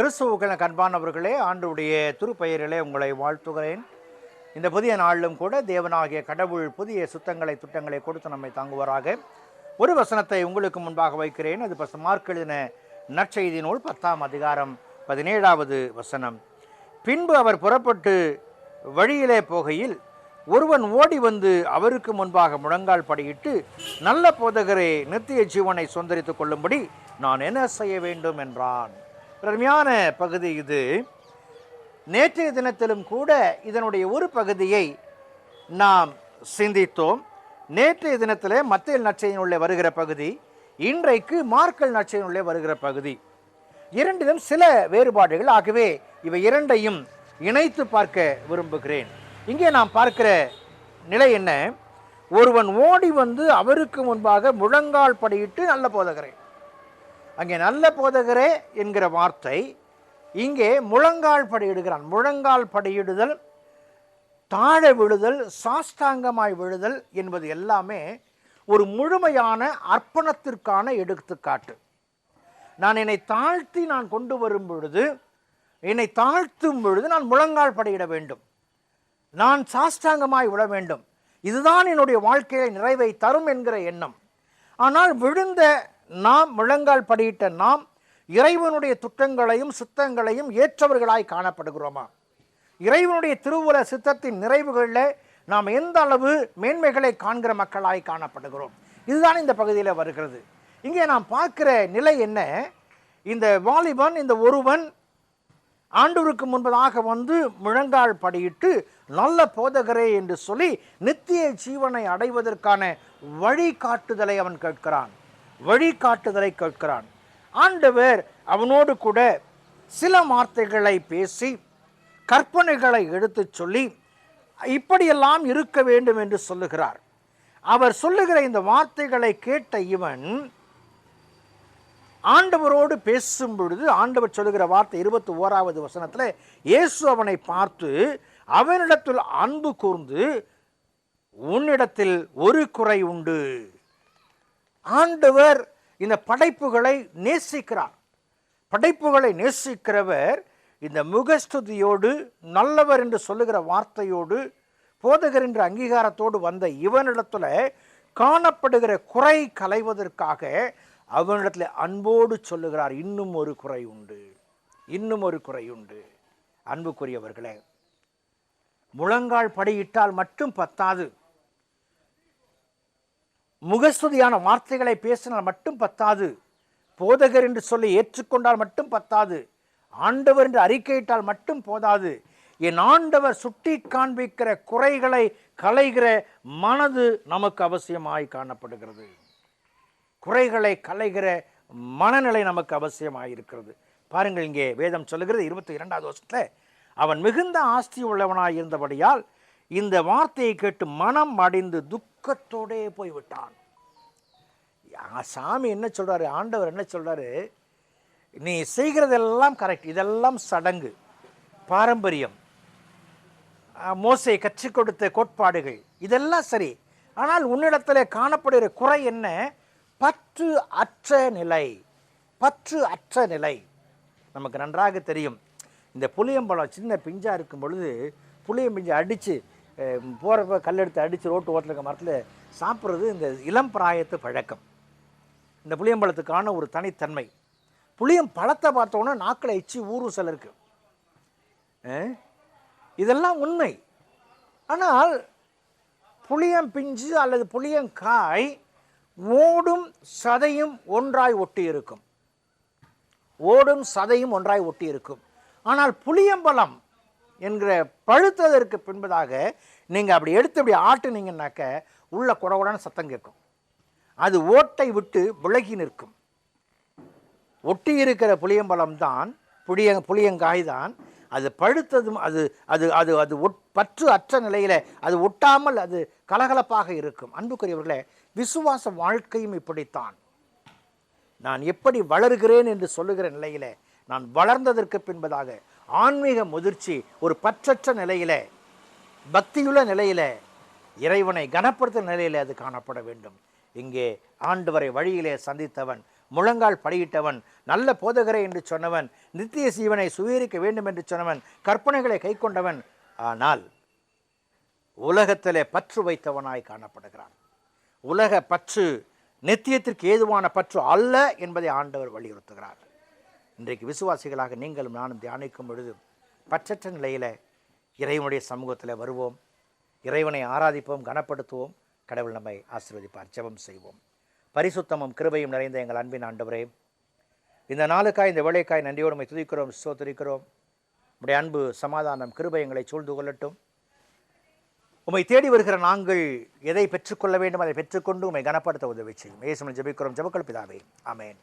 கிறிஸ்துவுக்கள் கண்பானவர்களே ஆண்டுடைய திருப்பெயரிலே உங்களை வாழ்த்துகிறேன். இந்த புதிய நாளிலும் கூட தேவனாகிய கடவுள் புதிய சுத்தங்களை துட்டங்களை கொடுத்து நம்மை தாங்குவாராக. ஒரு வசனத்தை உங்களுக்கு முன்பாக வைக்கிறேன். அது பச மார்க் எழுதின நற்செய்தி நூல் பத்தாம் அதிகாரம் பதினேழாவது வசனம். பின்பு அவர் புறப்பட்டு வழியிலே போகையில் ஒருவன் ஓடி வந்து அவருக்கு முன்பாக முழங்கால் படியிட்டு நல்ல போதகரே நித்திய ஜீவனை சுந்தரித்துக் கொள்ளும்படி நான் என்ன செய்ய வேண்டும்? என்றான். அருமையான பகுதி இது. நேற்றைய தினத்திலும் கூட இதனுடைய ஒரு பகுதியை நாம் சிந்தித்தோம். நேற்றைய தினத்தில் மத்திய நற்செய்தியினுள்ளே வருகிற பகுதி இன்றைக்கு மார்க்கல் நற்செய்தியினுள்ளே வருகிற பகுதி. இரண்டிலும் சில வேறுபாடுகள் ஆகவே இவை இரண்டையும் இணைத்து பார்க்க விரும்புகிறேன். இங்கே நாம் பார்க்கிற நிலை என்ன? ஒருவன் ஓடி வந்து அவருக்கு முன்பாக முழங்கால் படியிட்டு நல்ல போதகிறேன் அங்கே நல்ல போதகரே என்கிற வார்த்தை. இங்கே முழங்கால் படியிடுகிறான் முழங்கால் படியிடுதல் தாழ விழுதல் சாஷ்டாங்கமாய் விழுதல் என்பது எல்லாமே ஒரு முழுமையான அர்ப்பணத்திற்கான எடுத்துக்காட்டு. நான் என்னை தாழ்த்தி நான் கொண்டு வரும் பொழுது என்னை தாழ்த்தும் பொழுது நான் முழங்கால் படையிட வேண்டும். நான் சாஷ்டாங்கமாய் விட வேண்டும். இதுதான் என்னுடைய வாழ்க்கையை நிறைவை தரும் என்கிற எண்ணம். ஆனால் விழுந்த நாம் முழங்கால் படியிட்ட நாம் இறைவனுடைய துட்டங்களையும் சித்தங்களையும் ஏற்றவர்களாய் காணப்படுகிறோமா? இறைவனுடைய திருவுல சித்தத்தின் நிறைவுகளில் நாம் எந்த அளவு மேன்மைகளை காண்கிற மக்களாய் காணப்படுகிறோம்? இதுதான் இந்த பகுதியில் வருகிறது. இங்கே நாம் பார்க்குற நிலை என்ன? இந்த வாலிபன் இந்த ஒருவன் ஆண்டவருக்கு முன்பதாக வந்து முழங்கால் படியிட்டு நல்ல போதகரே என்று சொல்லி நித்திய ஜீவனை அடைவதற்கான வழிகாட்டுதலை அவன் கேட்கிறான். வழிகாட்டுதலை கேட்கிறான். ஆண்டவர் அவனோடு கூட சில வார்த்தைகளை பேசி கற்பனைகளை எடுத்துச் சொல்லி இப்படியெல்லாம் இருக்க வேண்டும் என்று சொல்லுகிறார். அவர் சொல்லுகிற இந்த வார்த்தைகளை கேட்ட இவன் ஆண்டவரோடு பேசும் பொழுது ஆண்டவர் சொல்லுகிற வார்த்தை இருபத்தி ஓராவது வசனத்தில் இயேசு அவனை பார்த்து அவனிடத்தில் அன்பு கூர்ந்து உன்னிடத்தில் ஒரு குறை உண்டு. ஆண்டவர் இந்த படைப்புகளை நேசிக்கிறார். படைப்புகளை நேசிக்கிறவர் இந்த முகஸ்துதியோடு நல்லவர் என்று சொல்லுகிற வார்த்தையோடு போதகர் என்ற அங்கீகாரத்தோடு வந்த இவனிடத்தில் காணப்படுகிற குறை களைவதற்காக அவனிடத்தில் அன்போடு சொல்லுகிறார் இன்னும் ஒரு குறை உண்டு இன்னும் ஒரு குறை உண்டு. அன்புக்குரியவர்களே முழங்கால் படியிட்டால் மட்டும் பத்தாது. முகஸ்துதியான வார்த்தைகளை பேசினால் மட்டும் பத்தாது. போதகர் என்று சொல்லி ஏற்றுக்கொண்டால் மட்டும் பத்தாது. ஆண்டவர் என்று அறிக்கையிட்டால் மட்டும் போதாது. என் ஆண்டவர் சுட்டி காண்பிக்கிற குறைகளை களைகிற மனது நமக்கு அவசியமாய் காணப்படுகிறது. குறைகளை களைகிற மனநிலை நமக்கு அவசியமாயிருக்கிறது பாருங்கள் இங்கே வேதம் சொல்லுகிறது இருபத்தி இரண்டாவது வருஷத்தில் அவன் மிகுந்த ஆஸ்தி உள்ளவனாய் இருந்தபடியால் இந்த வார்த்தையை கேட்டு மனம் அடைந்து துக்கத்தோடே போய்விட்டான். சாமி என்ன சொல்கிறாரு ஆண்டவர் என்ன சொல்கிறாரு நீ செய்கிறதெல்லாம் கரெக்ட் இதெல்லாம் சடங்கு பாரம்பரியம். மோசை மோசே கற்றுக் கொடுத்த கோட்பாடுகள் இதெல்லாம் சரி. ஆனால் உன்னிடத்தில் காணப்படுகிற குறை என்ன? பற்று அற்ற நிலை பற்று அற்ற நிலை. நமக்கு நன்றாக தெரியும். இந்த புளியம்பழம் சின்ன பிஞ்சாக இருக்கும் பொழுது புளியம் பிஞ்சை அடித்து போகிறப்ப கல்லெடுத்து அடித்து ரோட்டு ஓரத்தில் இருக்க மரத்தில் சாப்பிட்றது இந்த இளம் பிராயத்து பழக்கம். இந்த புளியம்பழத்துக்கான ஒரு தனித்தன்மை. புளியம் பழத்தை பார்த்தோன்னா நாக்களை எச்சு ஊரும் சிலருக்கு இதெல்லாம் உண்மை. ஆனால் புளியம் பிஞ்சு அல்லது புளியங்காய் ஓடும் சதையும் ஒன்றாய் ஒட்டி இருக்கும். ஓடும் சதையும் ஒன்றாய் ஒட்டி இருக்கும். ஆனால் புளியம்பழம் என்கிற பழுத்ததற்கு பின்பதாக நீங்கள் அப்படி எடுத்து அப்படி ஆட்டுனீங்கன்னாக்க உள்ள குடகுடன்னு சத்தம் கேட்கும். அது ஓட்டை விட்டு விலகி நிற்கும். ஒட்டி இருக்கிற புளியம்பழம் தான் புளிய புளியங்காய் தான். அது பழுத்ததும் அது அது அது அது ஒட் பற்று அற்ற நிலையில் அது ஒட்டாமல் அது கலகலப்பாக இருக்கும். அன்புக்குரியவர்களே விசுவாச வாழ்க்கையும் இப்படித்தான். நான் எப்படி வளர்கிறேன் என்று சொல்லுகிற நிலையில் நான் வளர்ந்ததற்கு பின்பதாக ஆன்மீக முதிர்ச்சி ஒரு பற்றற்ற நிலையில் பக்தியுள்ள நிலையில் இறைவனை கனப்படுத்தும் நிலையில் அது காணப்பட வேண்டும். இங்கே ஆண்டவரை வழியிலே சந்தித்தவன் முழங்கால் படியிட்டவன் நல்ல போதகரை என்று சொன்னவன் நித்திய சீவனை சுவீரிக்க வேண்டும் என்று சொன்னவன் கற்பனைகளை கைக்கொண்டவன் ஆனால் உலகத்திலே பற்று வைத்தவனாய் காணப்படுகிறான். உலக பற்று நித்தியத்திற்கு ஏதுவான பற்று அல்ல என்பதை ஆண்டவர் வலியுறுத்துகிறார். இன்றைக்கு விசுவாசிகளாக நீங்களும் நானும் தியானிக்கும் பொழுது பற்றற்ற நிலையில் இறைவனுடைய சமூகத்தில் வருவோம். இறைவனை ஆராதிப்போம் கனப்படுத்துவோம். கடவுள் நம்மை ஆசீர்வதிப்பார். ஜெபம் செய்வோம். பரிசுத்தமும் கிருபையும் நிறைந்த எங்கள் அன்பின் ஆண்டவரே இந்த நாளுக்காய் இந்த வேலைக்காய் நன்றியோடு துதிக்கிறோம் ஸ்தோத்திரிக்கிறோம். உடைய அன்பு சமாதானம் கிருபை எங்களை சூழ்ந்து கொள்ளட்டும். உம்மை தேடி வருகிற நாங்கள் எதை பெற்றுக்கொள்ள வேண்டும் அதை பெற்றுக்கொண்டு உம்மை கனப்படுத்த உதவி செய்யும். ஏசுமன் ஜபிக்கிறோம். ஜபக்கல் பிதாவே. அமேன்